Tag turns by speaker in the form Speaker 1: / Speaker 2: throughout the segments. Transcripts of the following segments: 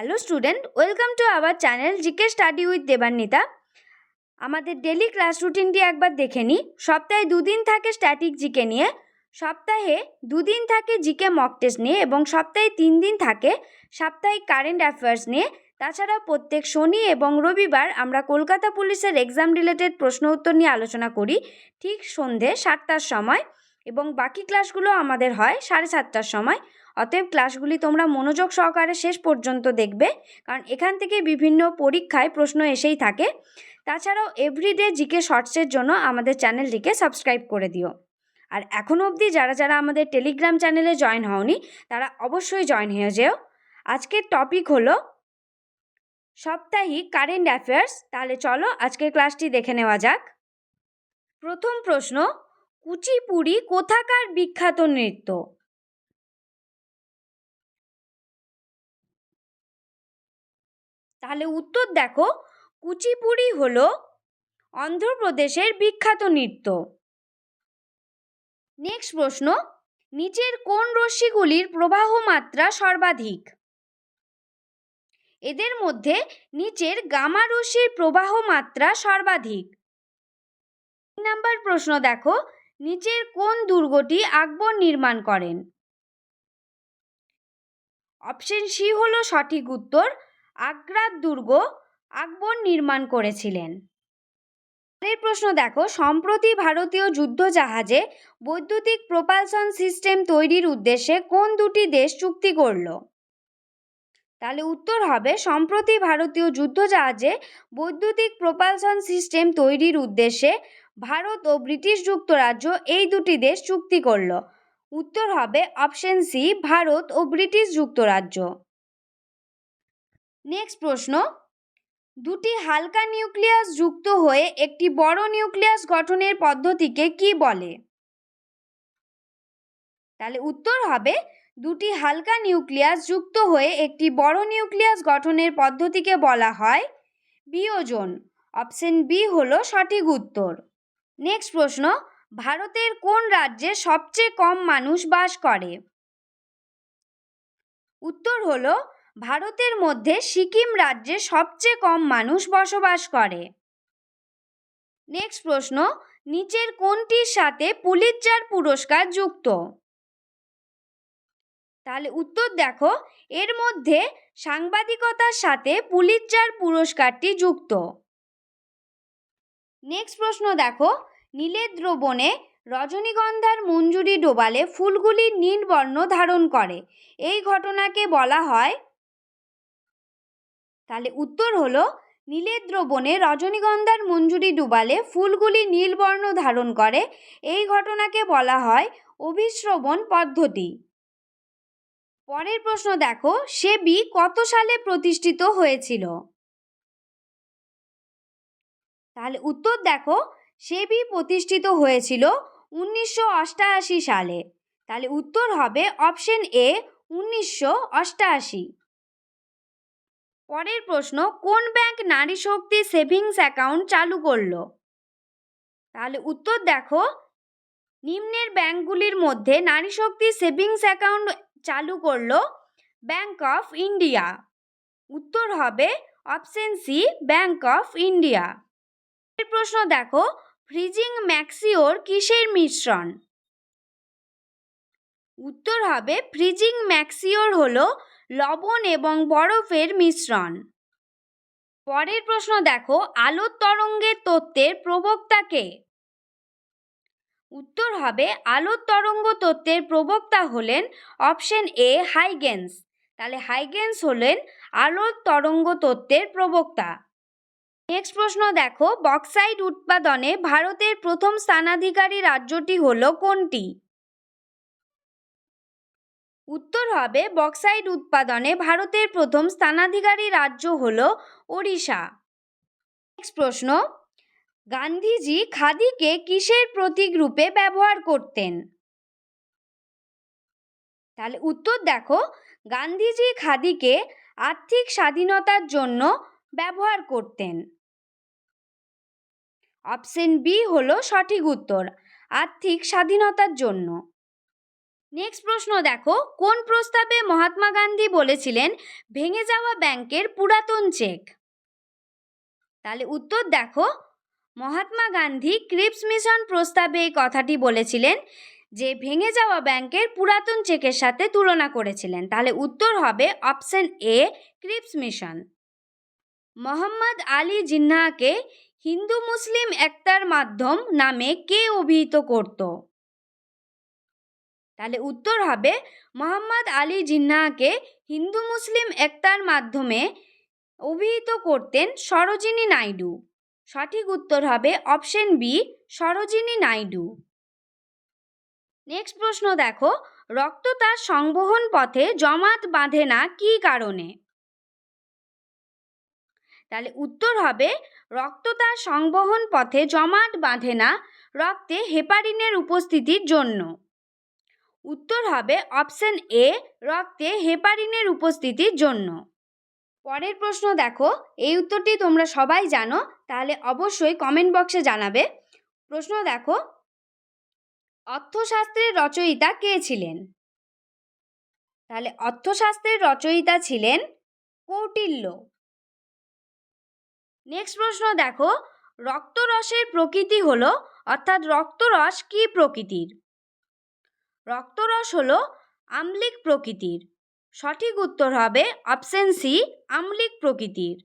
Speaker 1: Hello student welcome to our channel GK study with Debanwita আমাদের daily class রুটিনটি একবার দেখে নিই। সপ্তাহে দুদিন থাকে স্ট্যাটিক জিকে নিয়ে, সপ্তাহে দুদিন থাকে জিকে মক টেস্ট নিয়ে এবং সপ্তাহে তিন দিন থাকে সাপ্তাহিক কারেন্ট অ্যাফেয়ার্স নিয়ে। তাছাড়া প্রত্যেক শনি এবং রবিবার আমরা কলকাতা পুলিশের এক্সাম রিলেটেড প্রশ্ন উত্তর নিয়ে আলোচনা করি ঠিক সন্ধে সাতটার সময় এবং বাকি ক্লাসগুলো আমাদের হয় সাড়ে সাতটার সময়। অতএব ক্লাসগুলি তোমরা মনোযোগ সহকারে শেষ পর্যন্ত দেখবে, কারণ এখান থেকে বিভিন্ন পরীক্ষায় প্রশ্ন এসেই থাকে। তাছাড়াও এভরিডে জিকে শর্টসের জন্য আমাদের চ্যানেলটিকে সাবস্ক্রাইব করে দিও। আর এখনও অবধি যারা যারা আমাদের টেলিগ্রাম চ্যানেলে জয়েন হওনি, তারা অবশ্যই জয়েন হয়ে যেও। আজকের টপিক হলো সাপ্তাহিক কারেন্ট অ্যাফেয়ার্স তাহলে চলো আজকের ক্লাসটি দেখে নেওয়া যাক। প্রথম প্রশ্ন, কুচিপুড়ি কোথাকার বিখ্যাত নৃত্য? তাহলে উত্তর দেখো, কুচিপুড়ি হল অন্ধ্রপ্রদেশের বিখ্যাত নৃত্য। নেক্সট প্রশ্ন, নিচের কোন রশ্মিগুলির প্রবাহ মাত্রা সর্বাধিক? এদের মধ্যে নিচের গামা রশ্মির প্রবাহ মাত্রা সর্বাধিক নাম্বার প্রশ্ন দেখো, নিচের কোন দুর্গটি আকবর নির্মাণ করেন? অপশন সি হলো সঠিক উত্তর আগ্রার দুর্গ আকবর নির্মাণ করেছিলেন। পরের প্রশ্ন দেখো, সম্প্রতি ভারতীয় যুদ্ধজাহাজে বৈদ্যুতিক প্রোপালশন সিস্টেম তৈরির উদ্দেশ্যে কোন দুটি দেশ চুক্তি করল? তাহলে উত্তর হবে, সম্প্রতি ভারতীয় যুদ্ধজাহাজে বৈদ্যুতিক প্রোপালশন সিস্টেম তৈরির উদ্দেশ্যে ভারত ও ব্রিটিশ যুক্তরাজ্য এই দুটি দেশ চুক্তি করল। উত্তর হবে অপশন সি ভারত ও ব্রিটিশ যুক্তরাজ্য। নেক্সট প্রশ্ন। দুটি হালকা নিউক্লিয়াস যুক্ত হয়ে একটি বড় নিউক্লিয়াস গঠনের পদ্ধতিকে কি বলে? তাহলে উত্তর হবে, দুটি হালকা নিউক্লিয়াস যুক্ত হয়ে একটি বড় নিউক্লিয়াস গঠনের পদ্ধতিকে বলা হয় বিয়োজন। অপশন বি হলো সঠিক উত্তর। নেক্সট প্রশ্ন, ভারতের কোন রাজ্যে সবচেয়ে কম মানুষ বাস করে? উত্তর হলো ভারতের মধ্যে সিকিম রাজ্যে সবচেয়ে কম মানুষ বসবাস করে। নেক্সট প্রশ্ন, নিচের কোনটির সাথে পুলিৎজার পুরস্কার যুক্ত? তাহলে উত্তর দেখো, এর মধ্যে সাংবাদিকতার সাথে পুলিৎজার পুরস্কারটি যুক্ত। নেক্সট প্রশ্ন দেখো, নীলের দ্রবণে রজনীগন্ধার মঞ্জুরি ডোবালে ফুলগুলি নীল বর্ণ ধারণ করে। এই ঘটনাকে বলা হয় তাহলে উত্তর হলো, নীলের দ্রবণে রজনীগন্ধার মঞ্জুরি ডুবালে ফুলগুলি নীলবর্ণ ধারণ করে। এই ঘটনাকে বলা হয় অভিশ্রবণ পদ্ধতি। পরের প্রশ্ন দেখো সেবি কত সালে প্রতিষ্ঠিত হয়েছিল? তাহলে উত্তর দেখো সেবি প্রতিষ্ঠিত হয়েছিল উনিশশো অষ্টআশি সালে। তাহলে উত্তর হবে অপশন এ, উনিশশো অষ্টআশি পরের প্রশ্ন, কোন ব্যাংক নারী শক্তি সেভিংস অ্যাকাউন্ট চালু করল? তাহলে উত্তর দেখো, নিম্নের ব্যাংকগুলির মধ্যে নারী শক্তি সেভিংস অ্যাকাউন্ট চালু করল ব্যাংক অফ ইন্ডিয়া। উত্তর হবে option C, bank of India. এর প্রশ্ন দেখো, ফ্রিজিং ম্যাক্সিওর কিসের মিশ্রণ? উত্তর হবে, ফ্রিজিং ম্যাক্সিওর হলো লবণ এবং বরফের মিশ্রণ। পরের প্রশ্ন দেখো, আলোর তরঙ্গের তত্ত্বের প্রবক্তাকে উত্তর হবে, আলোর তরঙ্গ তত্ত্বের প্রবক্তা হলেন অপশন এ হাইগেন্স। তাহলে হাইগেন্স হলেন আলোর তরঙ্গ তত্ত্বের প্রবক্তা। নেক্সট প্রশ্ন দেখো, বক্সাইট উৎপাদনে ভারতের প্রথম স্থানাধিকারী রাজ্যটি হলো কোনটি? উত্তর হবে বক্সাইট উৎপাদনে ভারতের প্রথম স্থানাধিকারী রাজ্য হল ওড়িশা। নেক্সট প্রশ্ন, গান্ধীজি খাদিকে কিসের প্রতীক রূপে ব্যবহার করতেন? তাহলে উত্তর দেখো, গান্ধীজি খাদিকে আর্থিক স্বাধীনতার জন্য ব্যবহার করতেন। অপশন বি হলো সঠিক উত্তর, আর্থিক স্বাধীনতার জন্য। নেক্সট প্রশ্ন দেখো। কোন প্রস্তাবে মহাত্মা গান্ধী বলেছিলেন, ভেঙে যাওয়া ব্যাংকের পুরাতন চেক তাহলে উত্তর দেখো। মহাত্মা গান্ধী ক্রিপস মিশন প্রস্তাবে এই কথাটি বলেছিলেন যে, ভেঙে যাওয়া ব্যাংকের পুরাতন চেকের সাথে তুলনা করেছিলেন তাহলে উত্তর হবে option A, Cripps mission. Mohammad Ali জিন্নাহকে Hindu মুসলিম একতার মাধ্যম নামে কে অভিহিত করত? তাহলে উত্তর হবে মোহাম্মদ আলী জিন্নাহকে হিন্দু মুসলিম একতার মাধ্যমে অভিহিত করতেন সরোজিনী নাইডু। সঠিক উত্তর হবে option B, Sarojini Naidu. Next প্রশ্ন দেখো, রক্ত তার সংবহন পথে জমাট বাঁধে না কী কারণে? তাহলে উত্তর হবে, রক্ত তার সংবহন পথে জমাট বাঁধে না রক্তে হেপারিনের উপস্থিতির জন্য। উত্তর হবে অপশন এ, রক্তে হেপারিনের উপস্থিতির জন্য। পরের প্রশ্ন দেখো, এই উত্তরটি তোমরা সবাই জানো, তাহলে অবশ্যই কমেন্ট বক্সে জানাবে। প্রশ্ন দেখো, অর্থশাস্ত্রের রচয়িতা কে ছিলেন? তাহলে অর্থশাস্ত্রের রচয়িতা ছিলেন কৌটিল্য। নেক্সট প্রশ্ন দেখো, রক্তরসের প্রকৃতি হলো, অর্থাৎ রক্তরস কি প্রকৃতির? রক্তরস হলো আম্লিক প্রকৃতির। সঠিক উত্তর হবে অপশন সি আম্লিক প্রকৃতির।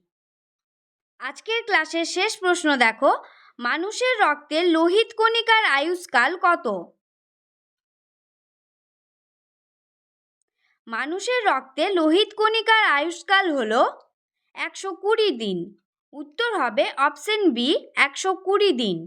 Speaker 1: আজকের ক্লাসের শেষ প্রশ্ন দেখো, মানুষের রক্তে লোহিত কণিকার আয়ুষ্কাল কত? মানুষের রক্তে লোহিত কণিকার আয়ুষ্কাল হল একশো কুড়ি দিন। উত্তর হবে অপশন বি, একশো কুড়ি দিন।